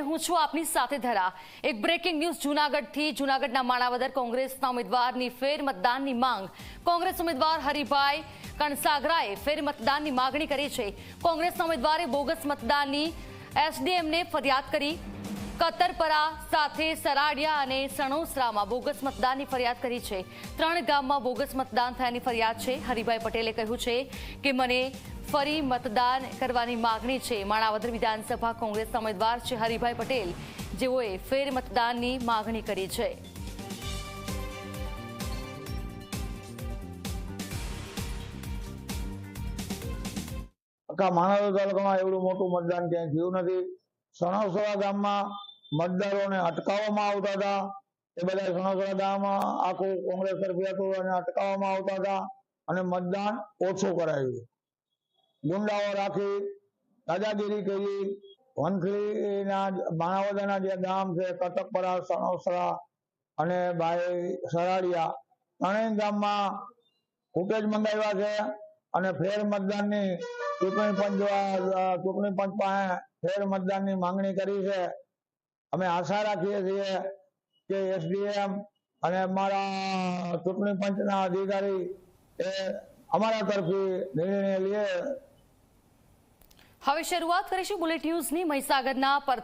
હું છું આપની સાથે ધરા. એક બ્રેકિંગ ન્યૂઝ જૂનાગઢથી જૂનાગઢના માણાવદર કોંગ્રેસના ઉમેદવારની ફેર મતદાનની માંગ. કોંગ્રેસ ઉમેદવાર હરિભાઈ કણસાગરાએ ફેર મતદાનની માગણી કરી છે. કોંગ્રેસના ઉમેદવારે બોગસ મતદાનની એસડીએમને ફરિયાદ કરી. કતરપરા સાથે સરાડિયા અને સણોસરામાં બોગસ મતદાનની ફરિયાદ કરી છે. ત્રણ ગામમાં બોગસ મતદાન થયાની ફરિયાદ છે. હરિભાઈ પટેલે કહ્યું છે કે મને ફરી મતદાન કરવાની માગણી છે. માણાવદર વિધાનસભા કોંગ્રેસ ઉમેદવાર છે હરિભાઈ પટેલ. જેઓએ ફેર મતદાનની માગણી કરી છે. માણાવદર તાલુકામાં એવડું મોટું મતદાન ક્યાંય થયું નથી. સણોસરા ગામમાં મતદારોને અટકાવવામાં આવતા હતા. એ બધા સણોસરા ગામમાં આખું કોંગ્રેસ તરફી હતું અને અટકાવવામાં આવતા હતા અને મતદાન ઓછું કરાયું. ગુંડાઓ રાખી, દાદાગીરી કરી. વંથલીના માણાવદરના જે ગામ છે, કટકપરા, સણોસરા અને ભાઈ સરાડિયા ત્રણેય ગામમાં ફૂટેજ મંગાવ્યા છે અને ફેર મતદાનની ચૂંટણી પંચ ચૂંટણી પંચ પાસે ફેર મતદાનની માંગણી કરી છે. અમે આશા રાખીએ છીએ કે એસડીએમ અને અમારા ચૂંટણી પંચના અધિકારી એ અમારા તરફી નિર્ણય લે. હવે શરૂઆત કરીશું બુલેટ ન્યૂઝની મહીસાગરના પર